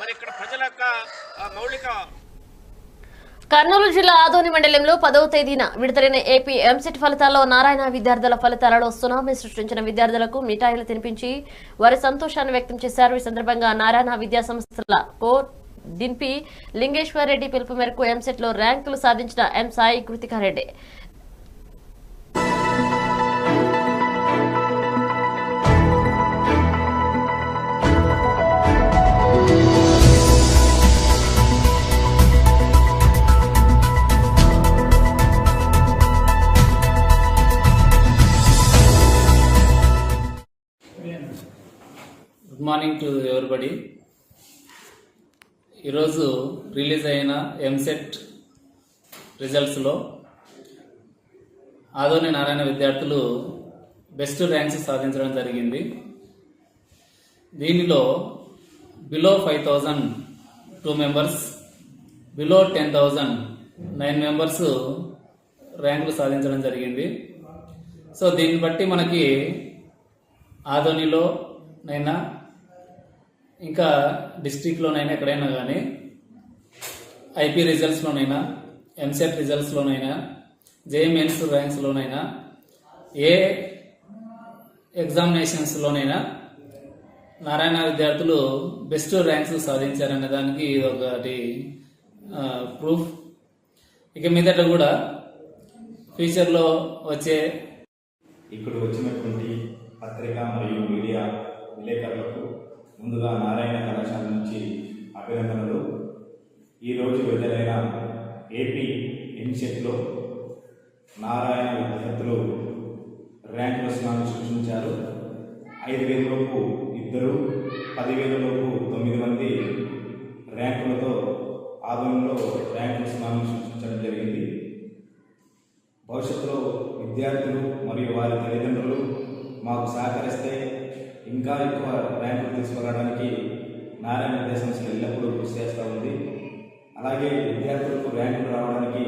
మరి ఇక్కడ ప్రజల యొక్క మౌలిక కర్నూలు జిల్లా ఆదోని మండలంలో పదవ తేదీన విడుదలైన ఏపీ ఎంసెట్ ఫలితాల్లో నారాయణ విద్యార్థుల ఫలితాలలో సునామీ సృష్టించిన విద్యార్థులకు మిఠాయిలు తినిపించి వారి సంతోషాన్ని వ్యక్తం చేశారు. ఈ సందర్భంగా నారాయణ విద్యా సంస్థల కోర్ దింపి లింగేశ్వర్ రెడ్డి పిలుపు మేరకు ఎంసెట్లో ర్యాంకులు సాధించిన M Sai Kritika Reddy good morning to everybody. ఈరోజు రిలీజ్ అయిన ఎంసెట్ రిజల్ట్స్లో ఆదోని నారాయణ విద్యార్థులు బెస్ట్ ర్యాంక్స్ సాధించడం జరిగింది. దీనిలో below five thousand two members below ten thousand nine members ర్యాంకులు సాధించడం జరిగింది. సో దీన్ని బట్టి మనకి ఆదోనిలో నైనా ఇంకా డిస్ట్రిక్ట్లోనైనా ఎక్కడైనా కానీ ఐపీ రిజల్ట్స్లోనైనా ఎంసెట్ రిజల్ట్స్లోనైనా జేఎంఎన్స్ ర్యాంక్స్లోనైనా ఏ ఎగ్జామినేషన్స్లోనైనా నారాయణ విద్యార్థులు బెస్ట్ ర్యాంక్స్ సాధించారనే దానికి ఇది ఒకటి ప్రూఫ్ ఇక మీదట కూడా ఫ్యూచర్లో వచ్చే ఇక్కడ వచ్చినటువంటి పత్రిక మరియు మీడియా విలేకరులకు ముందుగా నారాయణ కళాశాల నుంచి అభినందనలు. ఈరోజు విడుదలైన ఏపీ ఎన్సెట్లో నారాయణ విద్యార్థులు ర్యాంకుల స్నానం సృష్టించారు. ఐదు వేలలోపు ఇద్దరు పదివేలలోపు తొమ్మిది మంది ర్యాంకులతో ఆదంలో ర్యాంకుల స్నానం సృష్టించడం జరిగింది. భవిష్యత్తులో విద్యార్థులు మరియు వారి తల్లిదండ్రులు మాకు సహకరిస్తే ఇంకా ఎక్కువ ర్యాంకులు తీసుకురావడానికి నారాయణ దేశం ఎల్లప్పుడూ కృషి చేస్తూ ఉంది. అలాగే విద్యార్థులకు ర్యాంకులు రావడానికి